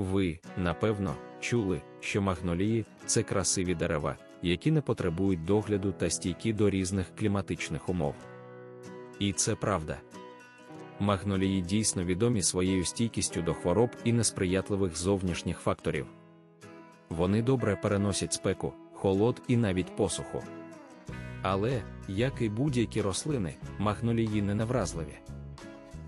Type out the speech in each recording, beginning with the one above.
Ви, напевно, чули, що магнолії це красиві дерева, які не потребують догляду та стійкі до різних кліматичних умов. І це правда. Магнолії дійсно відомі своєю стійкістю до хвороб і несприятливих зовнішніх факторів. Вони добре переносять спеку, холод і навіть посуху. Але, як і будь-які рослини, магнолії не невразливі.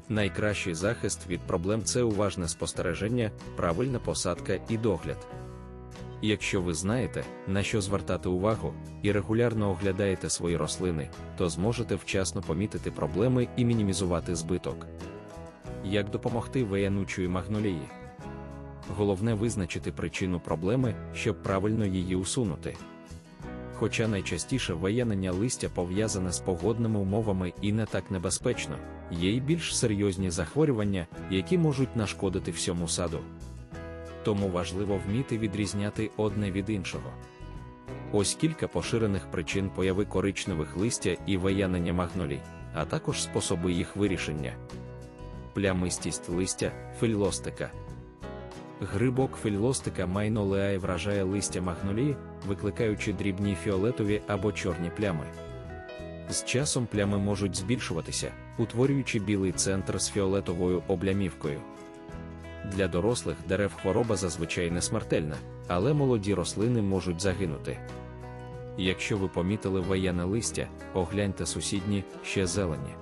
Найкращий захист від проблем це уважне спостереження, правильна посадка і догляд. Якщо ви знаєте, на що звертати увагу, і регулярно оглядаєте свої рослини, то зможете вчасно помітити проблеми і мінімізувати збиток. Як допомогти виянучої магнолії? Головне визначити причину проблеми, щоб правильно її усунути. Хоча найчастіше виянення листя пов'язане з погодними умовами і не так небезпечно, є й більш серйозні захворювання, які можуть нашкодити всьому саду. Тому важливо вміти відрізняти одне від іншого. Ось кілька поширених причин появи коричневих листя і виянення магнолій, а також способи їх вирішення. Плямистість листя, фільлостика. Грибок фільлостика майно леає вражає листя магнолії, викликаючи дрібні фіолетові або чорні плями. З часом плями можуть збільшуватися, утворюючи білий центр з фіолетовою облямівкою. Для дорослих дерев хвороба зазвичай не смертельна, але молоді рослини можуть загинути. Якщо ви помітили ваяне листя, огляньте сусідні ще зелені.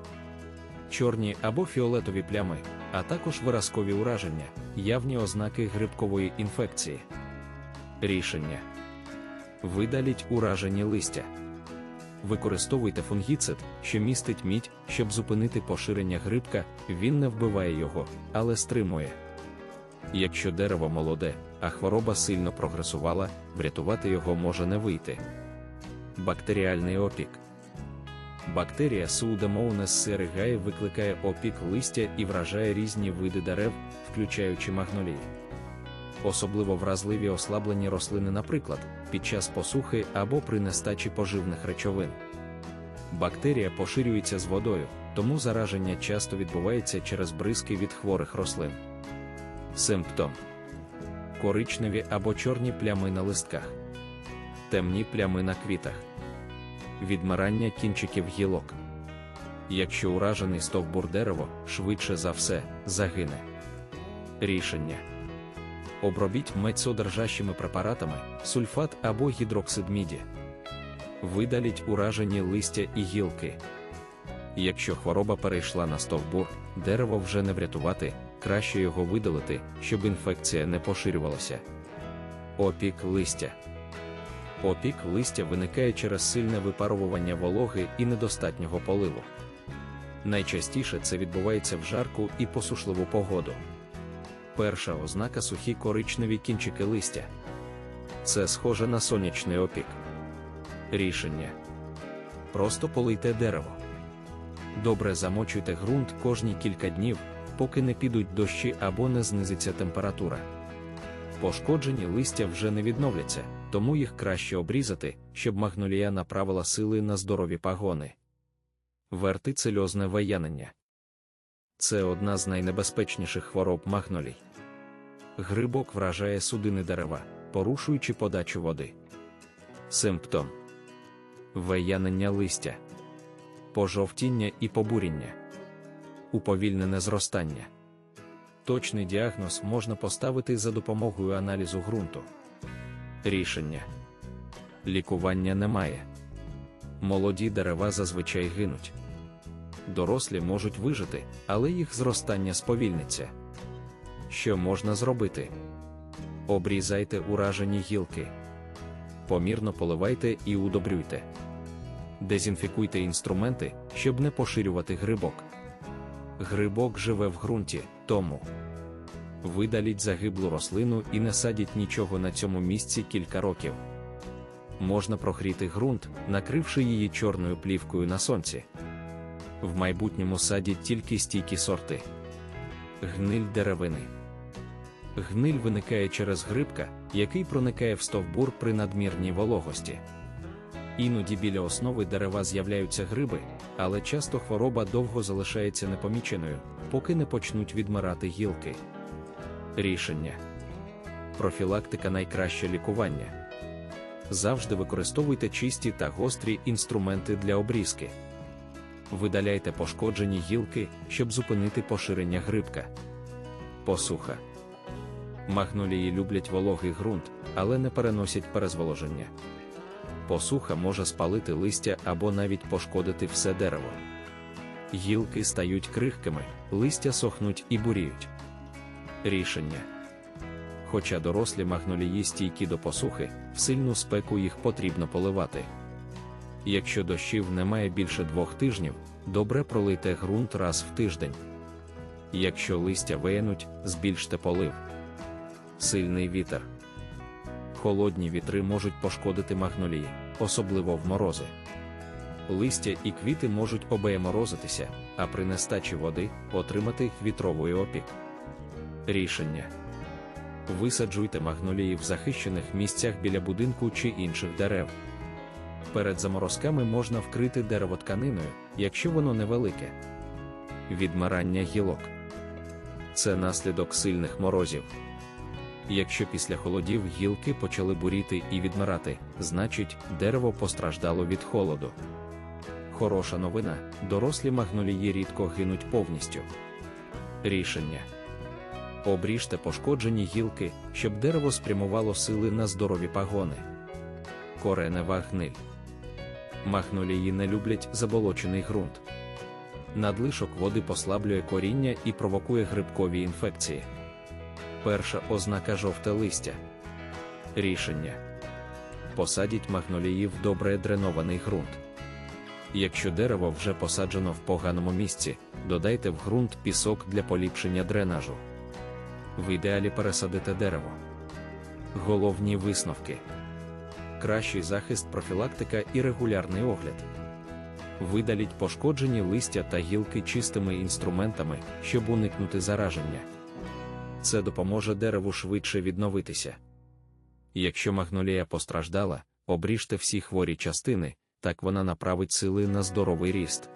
Чорні або фіолетові плями, а також виразкові ураження, явні ознаки грибкової інфекції. Рішення видаліть уражені листя. Використовуйте фунгіцид, що містить мідь, щоб зупинити поширення грибка, він не вбиває його, але стримує. Якщо дерево молоде, а хвороба сильно прогресувала, врятувати його може не вийти. Бактеріальний опік. Бактерія Pseudomonas serigei викликає опік листя і вражає різні види дерев, включаючи магнолії. Особливо вразливі ослаблені рослини, наприклад, під час посухи або при нестачі поживних речовин. Бактерія поширюється з водою, тому зараження часто відбувається через бризки від хворих рослин. Симптом коричневі або чорні плями на листках, темні плями на квітах, відмирання кінчиків гілок. Якщо уражений стовбур дерево, швидше за все, загине. Рішення обробіть медсодержащими препаратами, сульфат або гідроксид міді. Видаліть уражені листя і гілки. Якщо хвороба перейшла на стовбур, дерево вже не врятувати, краще його видалити, щоб інфекція не поширювалася. Опік листя. Опік листя виникає через сильне випаровування вологи і недостатнього поливу. Найчастіше це відбувається в жарку і посушливу погоду. Перша ознака сухі коричневі кінчики листя. Це схоже на сонячний опік. Рішення. Просто полийте дерево. Добре замочуйте ґрунт кожні кілька днів, поки не підуть дощі або не знизиться температура. Пошкоджені листя вже не відновляться, тому їх краще обрізати, щоб магнолія направила сили на здорові пагони. Вертицельозне виянення це одна з найнебезпечніших хвороб магнолій. Грибок вражає судини дерева, порушуючи подачу води. Симптом виянення листя, пожовтіння і побуріння, уповільнене зростання. Точний діагноз можна поставити за допомогою аналізу ґрунту. Рішення лікування немає. Молоді дерева зазвичай гинуть. Дорослі можуть вижити, але їх зростання сповільниться. Що можна зробити? Обрізайте уражені гілки. Помірно поливайте і удобрюйте. Дезінфікуйте інструменти, щоб не поширювати грибок. Грибок живе в ґрунті, тому видаліть загиблу рослину і не садіть нічого на цьому місці кілька років. Можна прогріти ґрунт, накривши її чорною плівкою на сонці. В майбутньому садіть тільки стійкі сорти. Гниль деревини. Гниль виникає через грибка, який проникає в стовбур при надмірній вологості. Іноді біля основи дерева з'являються гриби, але часто хвороба довго залишається непоміченою, поки не почнуть відмирати гілки. Рішення Профілактика найкраще лікування. Завжди використовуйте чисті та гострі інструменти для обрізки. Видаляйте пошкоджені гілки, щоб зупинити поширення грибка. Посуха. Магнолії люблять вологий ґрунт, але не переносять перезволоження. Посуха може спалити листя або навіть пошкодити все дерево. Гілки стають крихкими, листя сохнуть і буріють. Рішення. Хоча дорослі магнолії стійкі до посухи, в сильну спеку їх потрібно поливати. Якщо дощів немає більше двох тижнів, добре пролийте ґрунт раз в тиждень. Якщо листя виянуть, збільште полив. Сильний вітер. Холодні вітри можуть пошкодити магнолії, особливо в морози. Листя і квіти можуть обеєморозитися, а при нестачі води отримати вітровий опік. Рішення. Висаджуйте магнолії в захищених місцях біля будинку чи інших дерев. Перед заморозками можна вкрити дерево тканиною, якщо воно невелике. Відмирання гілок це наслідок сильних морозів. Якщо після холодів гілки почали буріти і відмирати, значить дерево постраждало від холоду. Хороша новина: дорослі магнолії рідко гинуть повністю. Рішення. Обріжте пошкоджені гілки, щоб дерево спрямувало сили на здорові пагони. Коренева гниль. Магнолії не люблять заболочений ґрунт. Надлишок води послаблює коріння і провокує грибкові інфекції. Перша ознака жовте листя. Рішення. Посадіть магнолії в добре дренований ґрунт. Якщо дерево вже посаджено в поганому місці, додайте в ґрунт пісок для поліпшення дренажу. В ідеалі пересадите дерево. Головні висновки. Кращий захист профілактика і регулярний огляд. Видаліть пошкоджені листя та гілки чистими інструментами, щоб уникнути зараження. Це допоможе дереву швидше відновитися. Якщо магнолія постраждала, обріжте всі хворі частини, так вона направить сили на здоровий ріст.